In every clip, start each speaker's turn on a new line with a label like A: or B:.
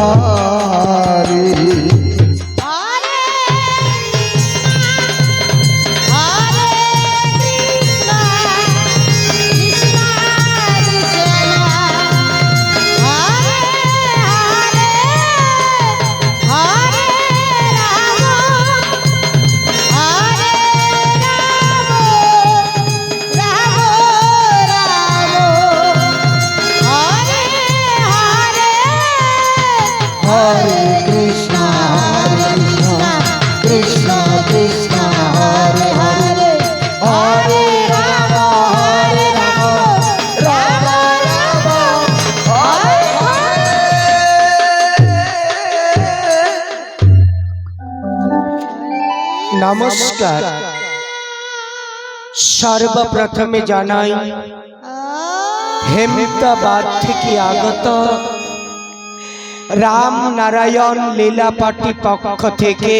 A: হরে
B: নমস্কার। সর্বপ্রথমে জানাই হেমদাবাদ থেকে আগত রাম নারায়ণ লীলাপাটি পক্ষ থেকে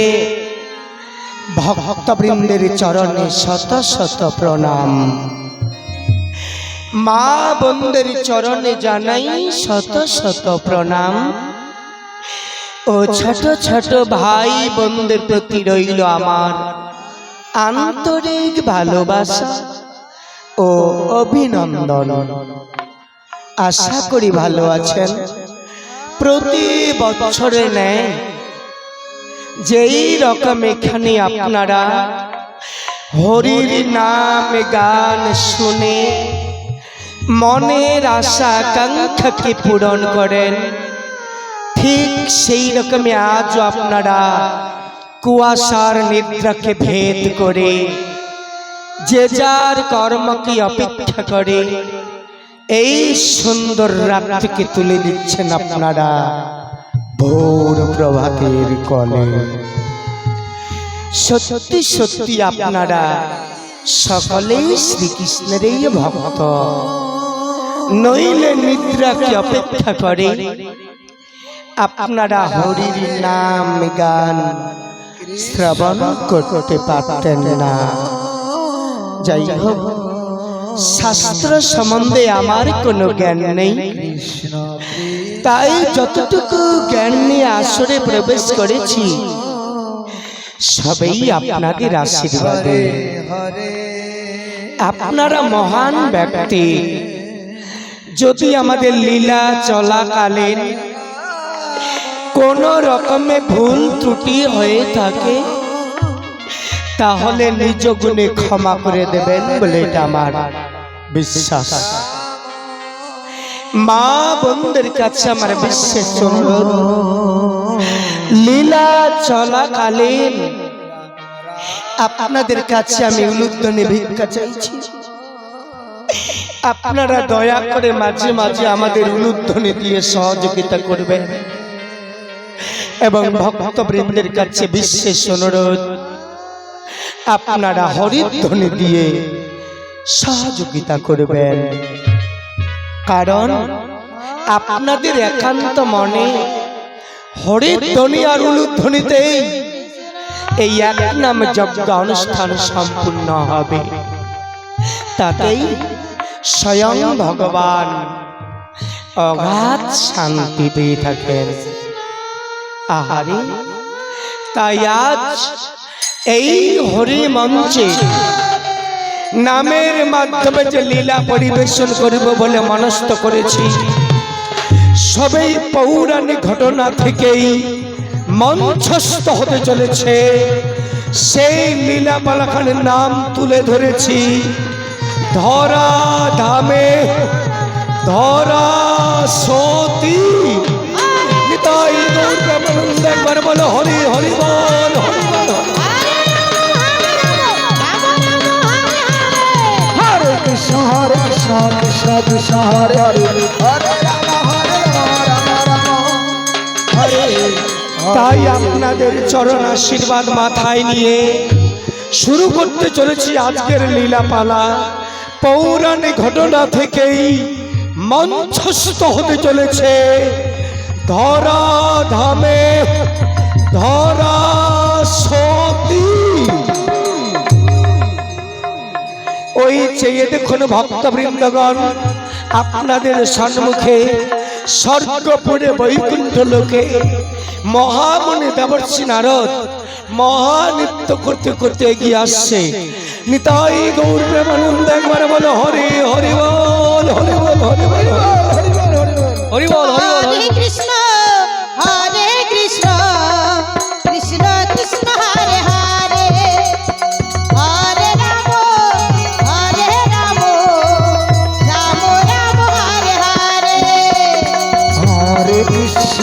B: ভক্তবৃন্দের চরণে শত শত প্রণাম। মা বন্দের চরণে জানাই শত শত প্রণাম। ও ছোট ছোট ভাই বোনদের প্রতি রইল আমার আন্তরিক ভালোবাসা ও অভিনন্দন। আশা করি ভালো আছেন। প্রতি বছরে নেয় যেই রকম এখানে আপনারা হরির নাম গান শুনে মনের আশা আকাঙ্ক্ষাকে পূরণ করেন। ঠিক সেই রকমই আজও আপনারা কুয়াশার নিদ্রাকে ভেদ করে, যে যার কর্মকে অপেক্ষা করে, এই সুন্দর রাত্রিকে তুলে দিচ্ছেন আপনারা ভোর প্রভাতের কলে। সত্যি সত্যি আপনারা সকলেই শ্রীকৃষ্ণেরই ভক্ত। নইলে নিদ্রাকে অপেক্ষা করে আপনারা হরির নাম গান শ্রবণ করতে পারতেন না। যাই হোক, শাস্ত্র সম্বন্ধে আমার কোনো জ্ঞান নেই। তাই যতটুকু জ্ঞান নিয়ে আসরে প্রবেশ করেছি, সবেই আপনাদের আশীর্বাদে। আপনারা মহান ব্যক্তি। যদি আমাদের লীলা চলাকালীন কোন রকমে ভুল ত্রুটি হয়ে থাকে, তাহলে নিজ গুণে ক্ষমা করে দেবেন বলে এটা আমার বিশ্বাস। মা বন্ধুদের কাছে আমার বিশেষ অনুরোধ, লীলা চলাকালীন আপনাদের কাছে আমি উলুদ্ধনে ভিক্ষা চাইছি। আপনারা দয়া করে মাঝে মাঝে আমাদের উলুদ্ধনে দিয়ে সহযোগিতা করবেন। এবং ভক্তবৃন্দের কাছে বিশেষ অনুরোধ, আপনারা হরিধ্বনি দিয়ে সহযোগিতা করবেন। কারণ আপনাদের একান্ত মনে হরিধ্বনি আর উলুধ্বনিতেই এই এক নাম যজ্ঞ অনুষ্ঠান সম্পূর্ণ হবে। তাতেই স্বয়ং ভগবান অগাধ শান্তি পেয়ে থাকেন। আহারে তাই আজ এই হরি মঞ্চে নামের মাধ্যমে যে লীলা পরিবেশন করব বলে মনস্থ করেছি সবেই পৌরাণিক ঘটনা থেকেই মঞ্চস্থ হতে চলেছে। সেই লীলা পালাখানের নাম তুলে ধরেছি, ধরা ধামে, ধরা সতী। নিতাই গৌর হরি হরি বল, হরি
A: কৃষ্ণ, হরে কৃষ্ণ কৃষ্ণ কৃষ্ণ, হরে হরে।
B: তাই আপনাদের চরণ আশীর্বাদ মাথায় নিয়ে শুরু করতে চলেছি আজকের লীলাপালা। পৌরাণিক ঘটনা থেকেই মঞ্চস্থ হতে চলেছে ধরা ধামে ধরা সতী। ওই চেয়ে দেখুন ভক্ত ভক্তবৃন্দগণ, আপনাদের সম্মুখে স্বর্গপুরে বৈকুণ্ঠ লোকে মহামণি দেবর্ষী নারদ মহানৃত্য করতে করতে এগিয়ে আসছে। নিতাই গৌর প্রেমানন্দ একবার বলো, হরে, হরি বল হরি বল হরি বল হরি বল হরি বল,
C: হরে কৃষ্ণ হরে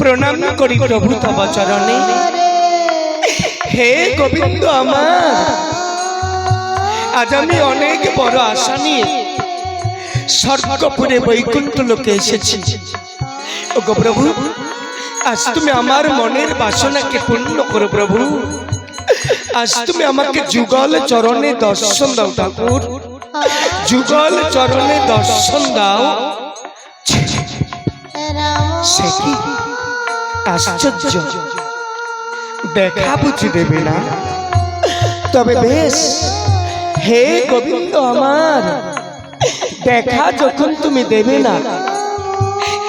B: প্রণাম করি প্রভু তব চরণে। হে গোবিন্দ আমার আজ আমি অনেক বড় আশা নিয়ে স্বর্গপুরে বৈকুণ্ঠ লোকে এসেছি। ও গো প্রভু আজ তুমি আমার মনের বাসনাকে পূর্ণ করো প্রভু। আজ তুমি আমাকে যুগল চরণে দর্শন দাও ঠাকুর। যুগল চরণে দর্শন দাও। সে কি? আশ্চর্য। দেখা বুঝি দেবে না। তবে বেশ। হে গোবিন্দ আমার, দেখা যখন তুমি দেবে না।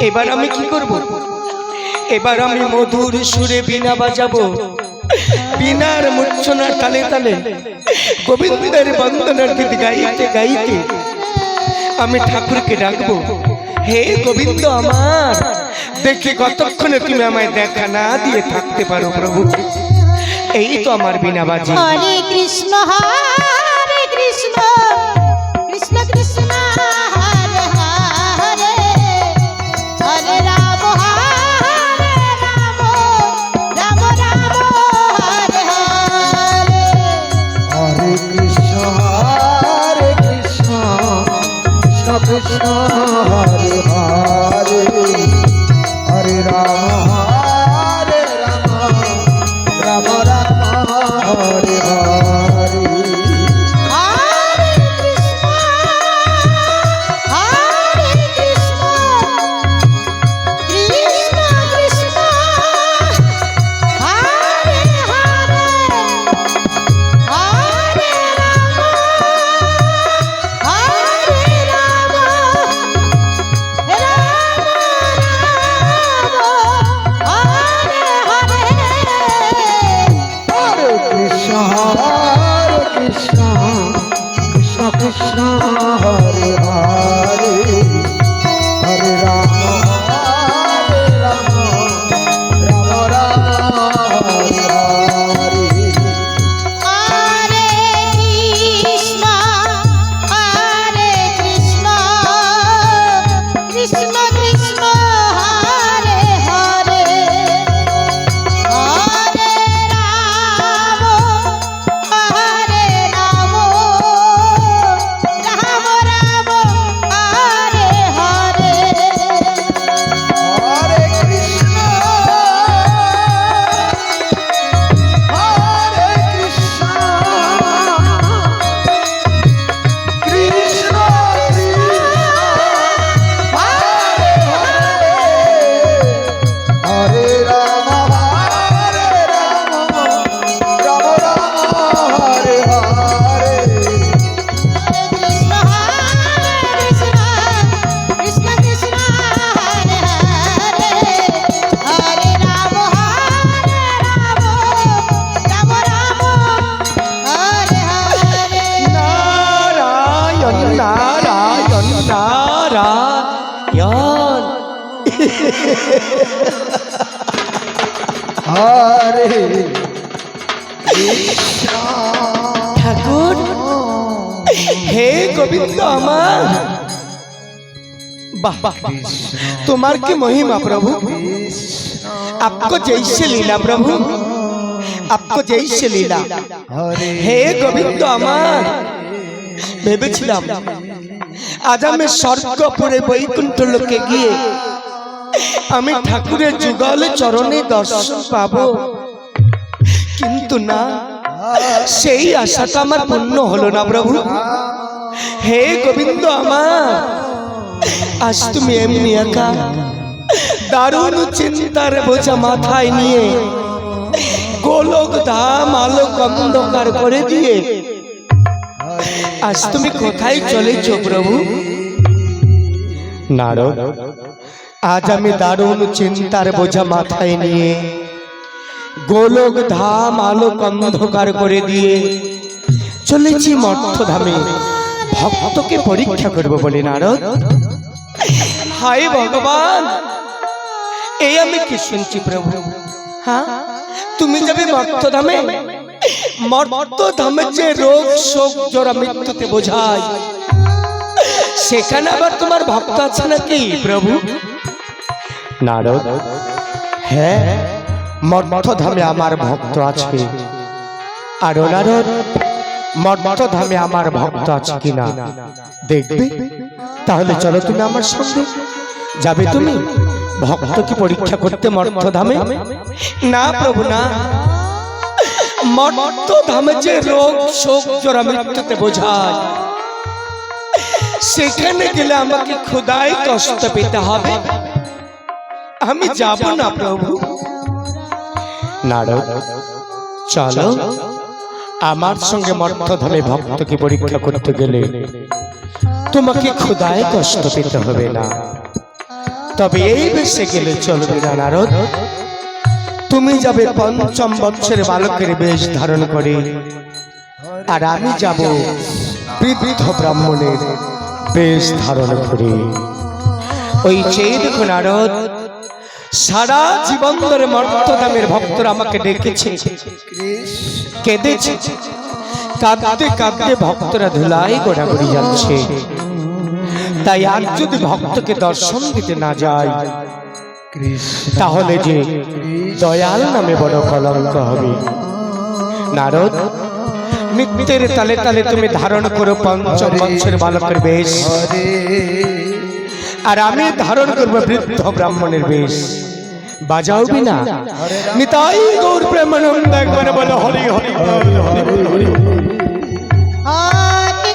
B: এবার আমি কি করব? এবার আমি মধুর সুরে বিনা বাজাবো। বিনার মূর্ছনার তালে তালে গোবিন্দের বন্দনার গীত গাইতে গাইতে আমি ঠাকুরকে ডাকবো। হে গোবিন্দ আমার দেখি কতক্ষণে তুমি আমায় দেখা না দিয়ে থাকতে পারো প্রভু? এই তো আমার বিনা বাজি
C: হরে কৃষ্ণ হরে কৃষ্ণ কৃষ্ণ কৃষ্ণ হরে হরে
B: ঠাকুর হে গোবিন্দ আমার। বাহ বাহ তোমার কি মহিমা প্রভু? আপকো জৈসে লীলা প্রভু। আপকো জৈসে
A: লীলা।
B: হে গোবিন্দ আমার। ভেবেছিলাম আজ আমি স্বর্গপুরে বৈকুণ্ঠ লোকে গিয়ে আমি ঠাকুরের যুগল চরণে দর্শন পাবো। কিন্তু না, সেই আশাটা আমার পূর্ণ হলো না প্রভু। হে গোবিন্দ আমার, আজ তুমি এমনি একা, দারুণ চিন্তার বোঝা মাথায় নিয়ে, গোলক ধাম আলোক অন্ধকার করে দিয়ে, আজ তুমি কোথায় চলেছ প্রভু? নারদ আজ আমি দারুণ চিন্তার বোঝা মাথায় নিয়ে গোলক ধাম আলোক অন্ধকার করে দিয়ে চলেছি মর্থধামে। ভক্তকে পরীক্ষা করব বলে নারদ। হায় ভগবান! এই আমি কি শুনছি প্রভু? হ্যাঁ? তুমি যাবে মর্তধামে মর্তধামে যে রোগ, শোক জোড়া মৃত্যুতে বোঝায়। সেখানে আবার তোমার ভক্ত আছে নাকি প্রভু? নারদ। হ্যাঁ মর্তধামে আমার ভক্ত আছে আর নারদ মর্তধামে আমার ভক্ত আছে কিনা দেখবে? তাহলে চলো তুমি আমার সঙ্গে। যাবে তুমি? ভক্ত কি পরীক্ষা করতে মর্তধামে না প্রভু, না। মর্তধামে যে রোগ, শোক জোড়া মৃত্যুতে বোঝায়, সেখানে গেলে আমাকে ক্ষুদায় কষ্ট পেতে হবে। আমি যাব না প্রভু। নারদ চলো। আমার সঙ্গে মর্তধামে ভক্তকে পরীক্ষা করতে গেলে তোমাকে ক্ষুদায় কষ্ট পেতে হবে না। তবে এই বেশে গেলে চলবে না নারদ। তুমি যাবে পঞ্চম বৎসরের বালকের বেশ ধারণ করে। আর আমি যাব বৃদ্ধ ব্রাহ্মণের বেশ ধারণ করে। ওই চেয়ে দেখো নারদ সারা জীবন ধরে মর্তদামের ভক্তরা আমাকে ডেকেছে। কেঁদেছে। কাঁদতে কাঁদতে ভক্তরা ধুলাই গোড়াগড়ি যাচ্ছে। তাই আর যদি ভক্তকে দর্শন দিতে না যায়, তাহলে যে দয়াল নামে বড় কলঙ্ক হবে। নারদ, নিত্যের তালে তালে তুমি ধারণ করো পঞ্চম বৎসরের বালকের বেশ। আর আমি ধারণ করব বৃদ্ধ ব্রাহ্মণের বেশ। বাজাও বিনা। নিতাই গৌর প্রেমানন্দ একবার বলো, হরি হরি হরি হরি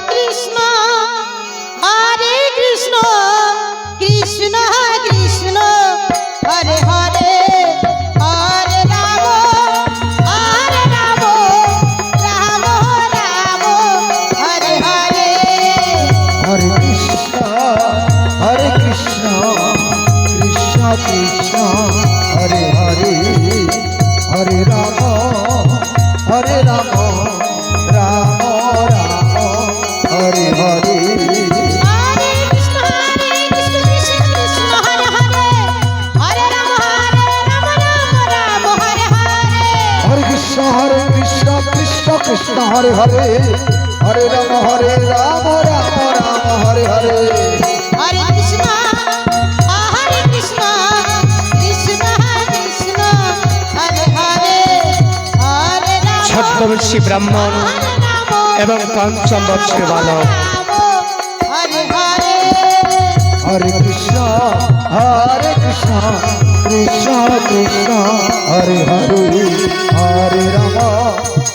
C: কৃষ্ণ, হরে কৃষ্ণ কৃষ্ণ কৃষ্ণ, হরে হরে হরে হরে রাম হরে
A: রাম রাম রাম হরে হরে।
C: হরে কৃষ্ণ হরে কৃষ্ণ কৃষ্ণ কৃষ্ণ হরে হরে হরে রাম।
B: ছদ্মবেশী ব্রাহ্মণ এবং পঞ্চম বৎসরের বালক।
C: হরে হরে।
A: হরে কৃষ্ণ হরে কৃষ্ণ কৃষ্ণ কৃষ্ণ হরে হরে হরে রাম।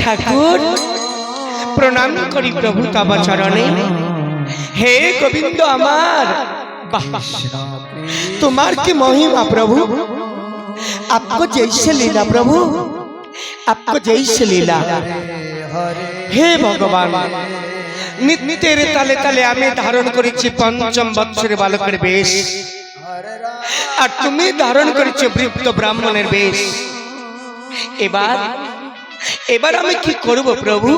B: ঠাকুর, প্রণাম করি প্রভু তাবা চরণে হে গোবিন্দ আমার তোমার কি মহিমা প্রভু? আপকো জৈসে লীলা প্রভু। আপকো জৈসে লীলা। হে ভগবান, নিত্যের তালে তালে আমি ধারণ করেছি পঞ্চম বৎসরে বালকের বেশ। আর তুমি ধারণ করেছ বৃদ্ধ ব্রাহ্মণের বেশ। এবার এবার আমি কি করব প্রভু?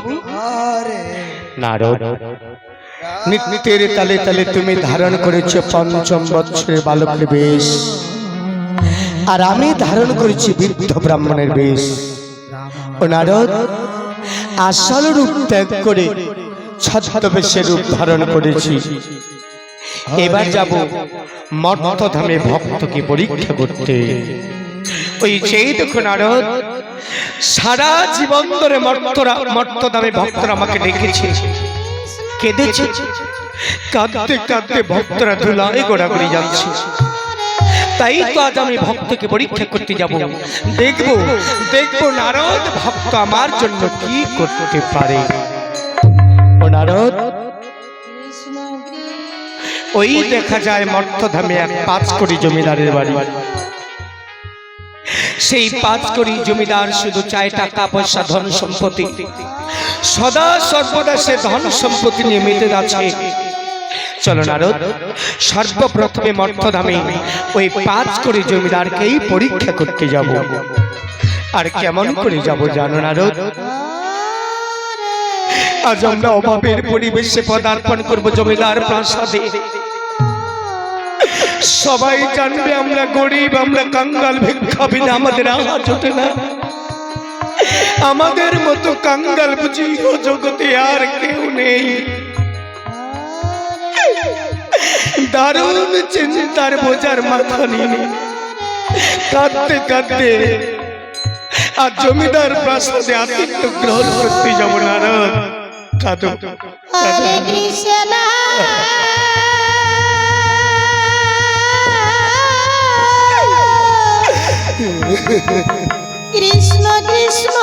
B: নারদ নিত্যের তালে তালে তুমি ধারণ করেছ পঞ্চম বৎসরের বালকের বেশ। আর আমি ধারণ করেছি বৃদ্ধ ব্রাহ্মণের বেশ। ও নারদ আসল রূপ ত্যাগ করে ছদ্মবেশের রূপ ধারণ করেছি। এবার যাব মর্তধামে ভক্তকে পরীক্ষা করতে। ওই সেই দেখুন নারদ সারা জীবন ধরে মর্তরা মর্তধামে ভক্তরা আমাকে ডেকেছে। কেঁদেছে। কাঁদতে কাঁদতে ভক্তরা ধুলায় গোড়াগড়ি যাচ্ছে। তাই তো আজ আমি ভক্তকে পরীক্ষা করতে যাব। দেখব দেখব নারদ ভক্ত আমার জন্য কি করতে পারে। ও নারদ ওই দেখা যায় মর্তধামে এক পাঁচ কোটি জমিদারের বাড়ি। সেই পাঁচ কোটি জমিদার শুধু চায় টাকা, পয়সা, ধন সম্পত্তি। সদা সর্বদা সে ধন সম্পত্তি নিয়ে মেতে আছে। চলো নারদ, সর্বপ্রথমে মর্তধামে ওই পাঁচ কোটি জমিদারকেই পরীক্ষা করতে যাব। আর কেমন করে যাব জানো নারদ? আজ আমরা অভাবের পরিবেশে পদার্পণ করব জমিদার প্রাসাদে। সবাই জানবে আমরা গরিব, আমরা কাঙ্গাল ভিক্ষা বিনা আমাদের আওয়াজ ওঠে না। আমাদের মতো কাঙ্গাল বুঝি জগতে আর কেউ নেই। দারুণ চিন্তার বোঝার মাথা নিয়ে কাঁদতে কাঁদতে আর জমিদার প্রাসাদে আতিথ্য গ্রহণ করতে যাব না কাঁদো।
A: হরে কৃষ্ণ কৃষ্ণ কৃষ্ণ।